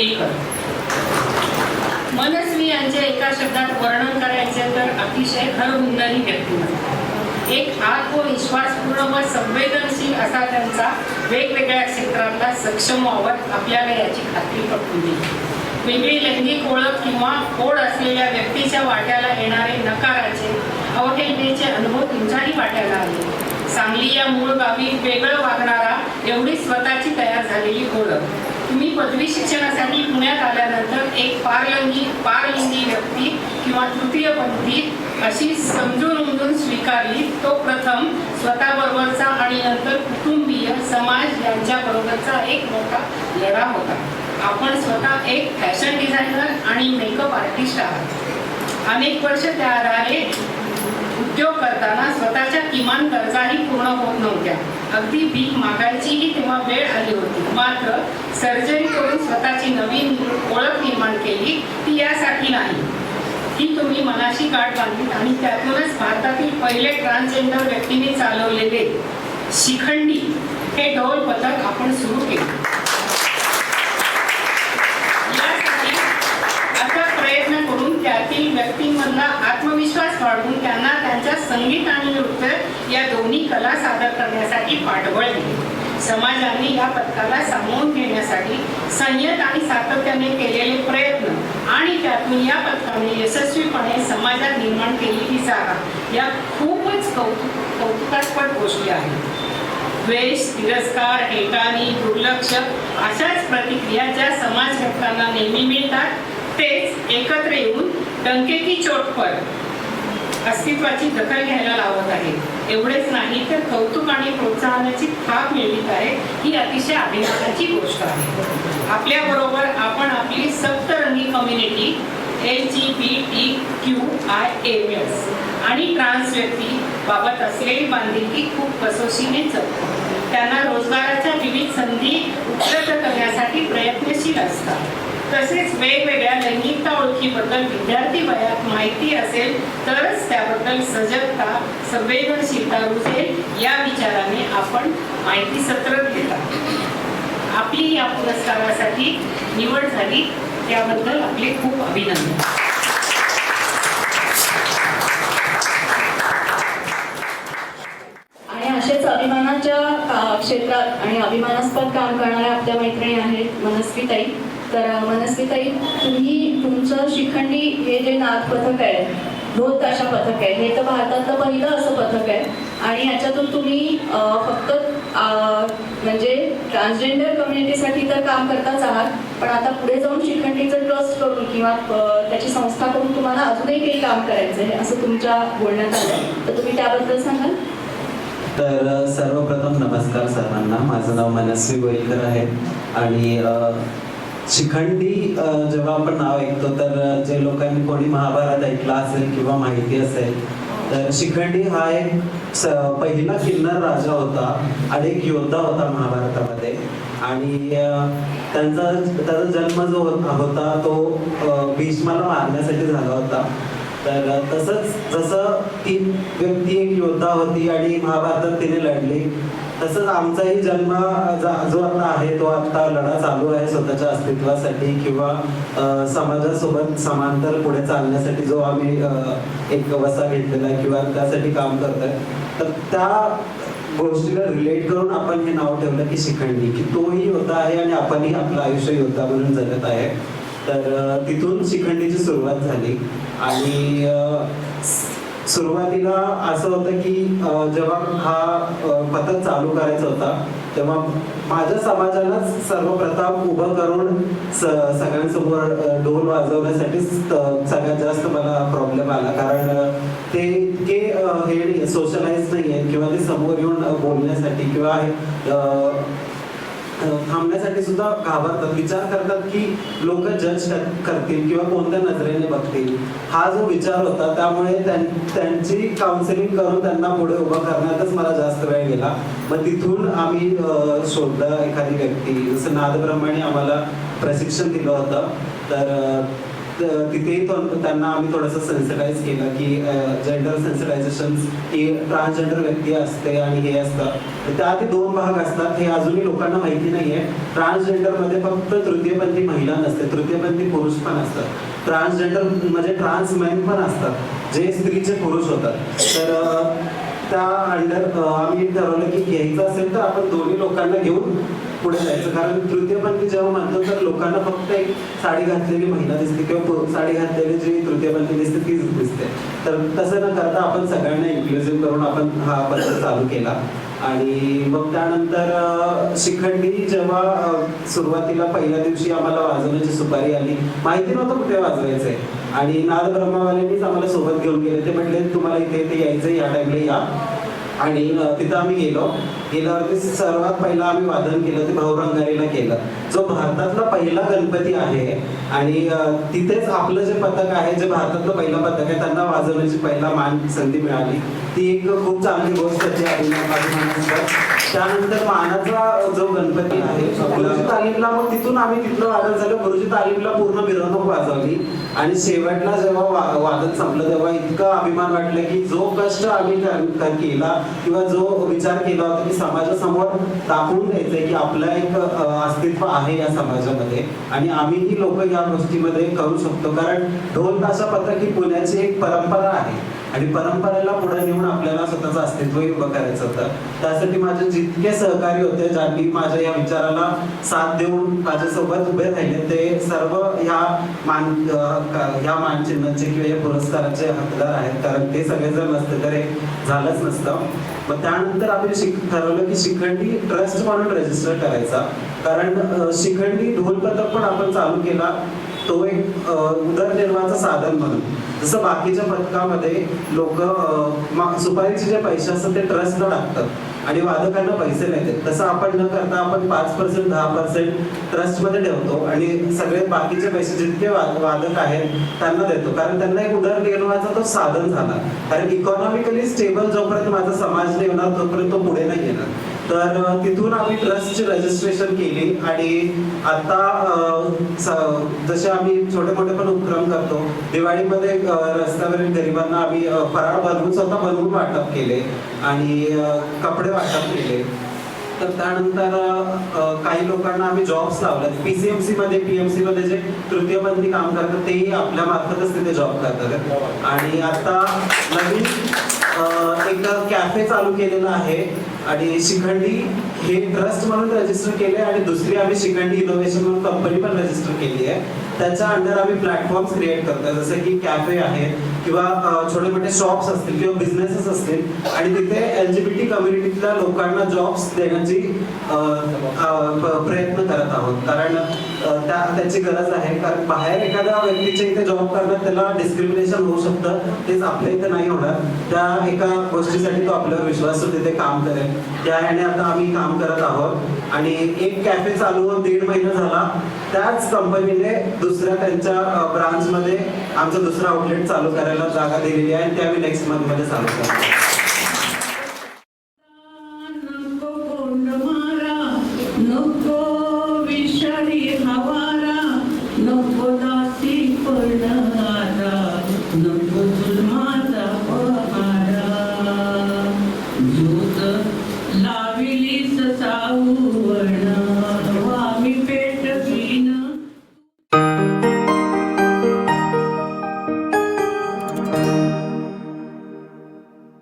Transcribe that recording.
गोळीकर मनस्वी यांचे एका शब्दात वर्णन करायचे तर अतिशय घरगुंदरी व्यक्तिमत्व एक आत्मविश्वासपूर्ण व संवेदनशील असा त्यांचा वेगवेगळ्या क्षेत्रातला सक्षम वावर आपल्याला याची खात्री पटवून दिली. वेगळी लैंगिक ओळख किंवा ओढ असलेल्या व्यक्तीच्या वाट्याला येणारे नकाराचे अवहेलनेचे अनुभव तुमच्याही वाट्याला आले. सांगली या मूळ गावी वेगळं वागणारा एवढी स्वतःची तयार झालेली ओळख. तुम्ही पदवी शिक्षणासाठी पुण्यात आल्यानंतर एक पारलिंगी पारलिंगी व्यक्ती किंवा तृतीयपंथी अशी समजून उमजून स्वीकारली. तो प्रथम स्वतःबरोबरचा आणि नंतर कुटुंबीय समाज यांच्याबरोबरचा एक मोठा लढा होता. आपण स्वतः एक फॅशन डिझायनर आणि मेकअप आर्टिस्ट आहात. अनेक वर्ष त्या आधारे उद्योग करताना स्वतःच्या किमान गरजाही पूर्ण होत अगदी भीक मागायचीही तेव्हा वेळ आली होती. मात्र सर्जरी करून स्वतःची नवीन ओळख निर्माण केली ती यासाठी नाही. ही तुम्ही मनाशी गाठ बांधली आणि त्यातूनच भारतातील पहिले ट्रान्सजेंडर व्यक्तीने चालवलेले शिखंडी हे ढोल पथक आपण सुरू केले. त्यातील व्यक्तींमधला आत्मविश्वास वाढवून त्यांना त्यांच्या संगीत आणि नृत्य या दोन्ही कला सादर करण्यासाठी पाठबळ दिले. समाजाने या पथकाला सामावून घेण्यासाठी संयत आणि सातत्याने केलेले प्रयत्न आणि त्यातून या पथकाने यशस्वीपणे समाजात निर्माण केलेली जागा या खूपच कौतुक कौतुकास्पद गोष्टी आहेत. द्वेष तिरस्कार हेटानी दुर्लक्ष अशाच प्रतिक्रिया ज्या समाज घटकांना नेहमी मिळतात तेच एकत्र येऊन टंकेची चोटपर अस्तित्वाची दखल घ्यायला लावत आहे. एवढेच नाही तर कौतुक आणि प्रोत्साहनाची थाप मिळवित आहे ही अतिशय अभिमानाची गोष्ट आहे. आपल्या बरोबर आपण आपली सप्तरंगी community L G B T Q I S आणि ट्रान्स व्यक्ती बाबत असलेली बांधिलकी खूप कसोशीने जपतो. त्यांना रोजगाराच्या विविध संधी उपलब्ध करण्यासाठी प्रयत्नशील असतात. तसेच वेगवेगळ्या लैंगिकता ओळखीबद्दल विद्यार्थी वयात माहिती असेल तरच त्याबद्दल सजगता संवेदनशीलता रुजेल या विचाराने आपण माहिती सत्र घेतात. आपली या पुरस्कारासाठी निवड झाली. त्याबद्दल आपले खूप अभिनंदन. आणि असेच अभिमानाच्या क्षेत्रात आणि अभिमानास्पद काम करणाऱ्या आपल्या मैत्रिणी आहेत मनस्वीताई. तर मनस्वीताई तुम्ही तुमचं शिखंडी हे जे नाथ पथक आहे ढोल ताशा पथक आहे हे तर भारतातलं पहिलं असं पथक आहे. आणि याच्यातून तुम्ही फक्त म्हणजे ट्रान्सजेंडर कम्युनिटीसाठी तर काम करताच आहात पण आता पुढे जाऊन शिखंडीचं ट्रस्ट करून किंवा त्याची संस्था करून तुम्हाला अजूनही काही काम करायचं आहे असं तुमच्या बोलण्यात आलं तर तुम्ही त्याबद्दल सांगाल? तर सर्वप्रथम नमस्कार सर्वांना. माझं नाव मनस्वी गोईकर आहे. आणि शिखंडी जेव्हा आपण नाव ऐकतो तर जे लोकांनी कोणी महाभारत ऐकला असेल किंवा माहिती असेल तर शिखंडी हा एक पहिला किन्नर राजा होता आणि एक योद्धा होता महाभारतामध्ये. आणि त्यांचा त्याचा जन्म जो हो, होता तो भीष्माला मारण्यासाठी झाला होता. तर तसंच जसं ती व्यक्ती एक योद्धा होती आणि महाभारतात तिने लढली तसंच आमचाही जन्म जा- जो आता आहे तो आता लढा चालू आहे स्वतःच्या अस्तित्वासाठी किंवा समाजासोबत समांतर पुढे चालण्यासाठी जो आम्ही एक वसा घेतलेला आहे किंवा त्यासाठी काम करतोय तर त्या गोष्टीला रिलेट करून आपण हे नाव ठेवलं की शिखंडी की तोही योद्धा आहे आणि आपणही आपलं आयुष्य योद्धा म्हणून जगत आहे. तर तिथून शिखंडीची सुरुवात झाली आणि सुरुवातीला असं होतं की जेव्हा हा पथक चालू करायचा होता तेव्हा माझ्या समाजालाच सर्वप्रथम उभं करून सगळ्यांसमोर ढोल वाजवण्यासाठीच सगळ्यात जास्त मला प्रॉब्लेम आला. कारण ते इतके हे सोशलाइज नाही आहेत किंवा ते समोर येऊन बोलण्यासाठी किंवा थांबण्यासाठी सुद्धा घाबरतात. विचार करतात की लोक जज करतील किंवा कोणत्या नजरेने बघतील. हा जो विचार होता त्यामुळे त्यां- त्यांची काउन्सिलिंग करून त्यांना पुढे उभं करण्यातच मला जास्त वेळ गेला. मग तिथून आम्ही शोधलं एखादी व्यक्ती. जसं नादब्रह्माने आम्हाला प्रशिक्षण दिलं होतं. तर तिथेही त्यांना आम्ही थोडंसं सेन्सिटाईज केलं की जेंडर सेन्सिटायझेशन की ट्रान्सजेंडर व्यक्ती असते आणि हे असतं. तर त्याआधी दोन भाग असतात हे अजूनही लोकांना माहिती नाहीये. ट्रान्सजेंडरमध्ये फक्त तृतीयपंथी महिला नसते तृतीयपंथी पुरुष पण असतात. ट्रान्सजेंडर म्हणजे ट्रान्स मेन पण असतात जे स्त्रीचे पुरुष होतात. तर त्या अंडर आम्ही ठरवलं की घ्यायचं असेल तर आपण दोन्ही लोकांना घेऊन पुढे जायचं. कारण तृतीयपंथी जेव्हा म्हणतो तर लोकांना फक्त एक साडी घातलेली महिला दिसते किंवा साडी घातलेली जी तृतीयपंथी दिसते तीच दिसते. तर तसं न करता आपण सगळ्यांना इन्क्लुझिव्ह करून आपण हा पद्धत चालू केला. आणि मग त्यानंतर शिखंडी जेव्हा सुरुवातीला पहिल्या दिवशी आम्हाला वाजवण्याची सुपारी आली माहिती नव्हतं कुठे वाजवायचंय. आणि नाद ब्रह्मावाल्यांनीच आम्हाला सोबत घेऊन गेले. ते म्हटले तुम्हाला इथे इथे यायचं या टाइमला या. आणि तिथं आम्ही गेलो. गेल्यावरती सर्वात पहिला आम्ही वादन केलं ते भाऊरंगारीला केलं. जो भारतातला पहिला गणपती आहे आणि तिथेच आपलं जे पथक आहे जे भारतातलं पहिलं पथक आहे त्यांना वाजवण्याची पहिला मान संधी मिळाली. ती एक खूप चांगली गोष्ट आहे त्यानंतर मानाचा जो गणपती आहे गुरुजी तालीमला मग तिथून आम्ही तिथलं वादन झालं. गुरुजी तालीमला पूर्ण मिरवणूक वाजवली. आणि शेवटला जेव्हा वादन संपलं तेव्हा इतका अभिमान वाटलं की जो कष्ट आम्ही केला किंवा जो विचार केला होता की समाजासमोर दाखवून द्यायचंय की आपलं एक अस्तित्व आहे या समाजामध्ये. आणि आम्हीही लोक या गोष्टीमध्ये करू शकतो. कारण ढोल ताशा पथक ही पुण्याची एक परंपरा आहे. आणि परंपरेला पुढे नेऊन आपल्याला स्वतःचं अस्तित्वही उभं करायचं होतं. त्यासाठी माझे जितके सहकारी होते ज्यांनी माझ्या या विचाराला साथ देऊन माझ्यासोबत उभे राहिले ते सर्व ह्या मान ह्या मानचिन्हाचे किंवा या पुरस्काराचे हकदार आहेत. कारण ते सगळे जर नसते तर हे झालंच नसतं. मग त्यानंतर आम्ही शिक ठरवलं की शिखंडी ट्रस्ट म्हणून रजिस्टर करायचा. कारण शिखंडी ढोल पथक पण आपण चालू केला. तो एक उदरनिर्वाहाचं साधन म्हणून. जसं बाकीच्या पथकामध्ये लोक सुपारीचे जे पैसे असतात ते ट्रस्टला टाकतात आणि वादकांना पैसे नाही देत. तसं आपण न करता आपण पाच पर्सेंट दहा पर्सेंट ट्रस्टमध्ये ठेवतो. आणि सगळे बाकीचे पैसे जितके वादक आहेत त्यांना देतो. कारण त्यांना एक उदरनिर्वाहाचा तो साधन झाला. कारण इकॉनॉमिकली स्टेबल जोपर्यंत माझा समाज नाही होणार तोपर्यंत तो पुढे नाही येणार. तर तिथून आम्ही ट्रस्टची रजिस्ट्रेशन केली आणि आता जसे आम्ही छोटे मोठे पण उपक्रम करतो दिवाळीमध्ये रस्त्यावरील गरिबांना आम्ही फराळ बनवून स्वतः बनवून वाटप केले आणि कपडे वाटप केले. तर त्यानंतर काही लोकांना आम्ही जॉब्स लावले पीसीएमसी मध्ये पीएमसी मध्ये जे तृतीयपंथी काम करतात तेही आपल्या मार्फतच तिथे जॉब करतात. आणि आता नवीन एक कॅफे चालू केलेला आहे. आणि शिखंडी हे ट्रस्ट म्हणून रजिस्टर केले आणि दुसरी आम्ही शिखंडी इनोव्हेशन म्हणून कंपनी पण रजिस्टर केली आहे. त्याच्या अंडर आम्ही प्लॅटफॉर्म क्रिएट करतोय. जसं की कॅफे आहेत किंवा छोटे मोठे शॉप्स असतील किंवा बिझनेसेस असतील. आणि तिथे एलजीबीटी कम्युनिटीतल्या लोकांना जॉब्स देण्याची प्रयत्न करत आहोत. कारण त्या त्याची गरज आहे. कारण बाहेर एखाद्या व्यक्तीच्या इथे जॉब करण्यात त्याला डिस्क्रिमिनेशन होऊ शकतं. तेच आपल्या इथे नाही होणार. त्या एका गोष्टीसाठी तो आपल्यावर विश्वास तिथे काम करेल. त्या ह्याने आता आम्ही काम करत आहोत. आणि एक कॅफे चालू होऊन दीड महिना झाला. त्याच कंपनीने दुसऱ्या त्यांच्या ब्रांच मध्ये आमचं दुसरं आउटलेट चालू करायला जागा दिलेली आहे. आणि ते आम्ही नेक्स्ट मंथमध्ये चालू करतो